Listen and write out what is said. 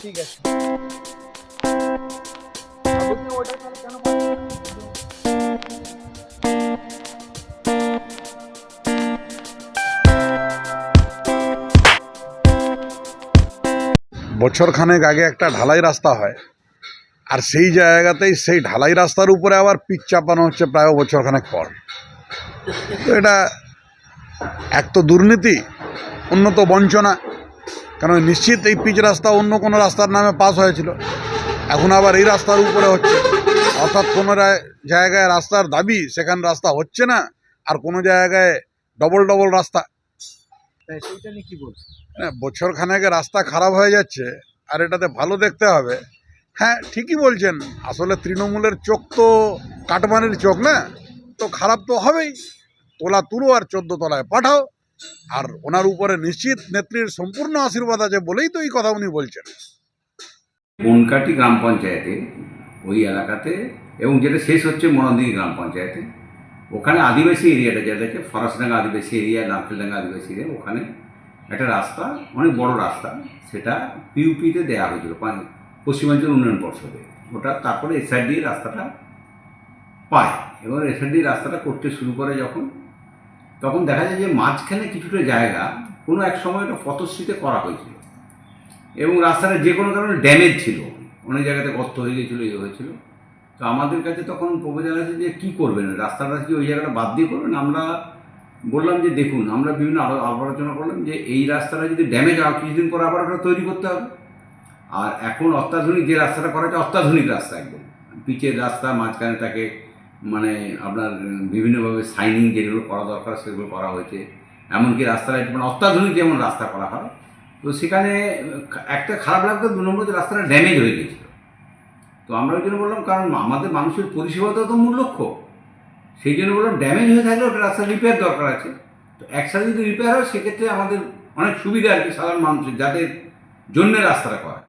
ঠিক আছে। তাহলে কেন বছরখানেক আগে একটা ঢালাই রাস্তা হয়। আর সেই জায়গাতেই সেই ঢালাই রাস্তার উপরে আবার পিচ চাপানো হচ্ছে প্রায় বছরখানেক পর। তো এটা এক তো দুর্নীতি উন্নত বঞ্চনা। কারণ নিশ্চিত এই পিচ রাস্তা অন্য কোনো রাস্তার নামে পাস হয়েছিল। এখন আবার এই রাস্তার উপরে হচ্ছে। অর্থাৎ কোনো জায়গায় রাস্তার দাবি সেখানে রাস্তা হচ্ছে না আর কোনো জায়গায় ডবল ডবল রাস্তা। হ্যাঁ বছর খানেকে রাস্তা খারাপ হয়ে যাচ্ছে আর এটাতে ভালো দেখতে হবে। হ্যাঁ ঠিকই বলছেন আসলে তৃণমূলের চোখ তো কাটমানির চোখ না? তো খারাপ তো হবেই। তোলা তুলো আর চোদ্দ তলায় পাঠাও। আর ওনার উপরে নিশ্চিত নেত্রীর সম্পূর্ণ আশীর্বাদ আছে বলেই তো এই কথা উনি বলছেন। বনকাটি গ্রাম পঞ্চায়েতে, ওই এলাকাতে, এবং যেটা শেষ হচ্ছে মনদিনী গ্রাম পঞ্চায়েতে। ওখানে আদিবাসী এরিয়াটা যেটাকে ফরাসডাঙ্গা আদিবাসী এরিয়া নারকেলডাঙ্গা আদিবাসী এরিয়া, ওখানে একটা রাস্তা, অনেক বড় রাস্তা, সেটা পিউপিতে দেওয়া হয়েছিল পশ্চিমাঞ্চল উন্নয়ন পর্ষদে। ওটা তারপরে এসআরডি রাস্তাটা পায়। এবং এসআরডি রাস্তাটা করতে শুরু করে যখন তখন দেখা যায় যে মাঝখানে কিছুটা জায়গা কোনো এক সময় একটা পথশ্রীতে করা হয়েছিল। এবং রাস্তাটা যে কোনো কারণে ড্যামেজ ছিল। অনেক জায়গাতে গর্ত হয়ে গেছিল ইয়ে হয়েছিল। তো আমাদের কাছে তখন প্রপোজাল আছে যে কী করবেন? রাস্তাটা কি ওই জায়গাটা বাদ দিয়ে করবেন? আমরা বললাম যে দেখুন, আমরা বিভিন্ন আলো, আলোচনা করলাম যে এই রাস্তাটা যদি ড্যামেজ হয়, কিছুদিন পর আবার ওটা তৈরি করতে হবে। আর এখন অত্যাধুনিক যে রাস্তাটা করা হচ্ছে অত্যাধুনিক রাস্তা একদম। পিচের রাস্তা, মাঝখানে তাকে মানে আপনার বিভিন্নভাবে সাইনিং যেগুলো করা দরকার সেগুলো করা হয়েছে। এমনকি একটু মানে অত্যাধুনিক যেমন রাস্তা করা হয়, তো সেখানে একটা খারাপ লাগতো দু নম্বর যে রাস্তাটা ড্যামেজ হয়ে গেছিল তো আমরা ওই জন্য বললাম, কারণ আমাদের মানুষের পরিষেবাটা তো মূল লক্ষ্য। সেই জন্য বললাম ড্যামেজ হয়ে থাকলে ওটা রাস্তা রিপেয়ার দরকার আছে। তো একসাথে যদি রিপেয়ার হয়, সেক্ষেত্রে আমাদের অনেক সুবিধা আর কি সাধারণ মানুষের, যাদের জন্য রাস্তাটা করা।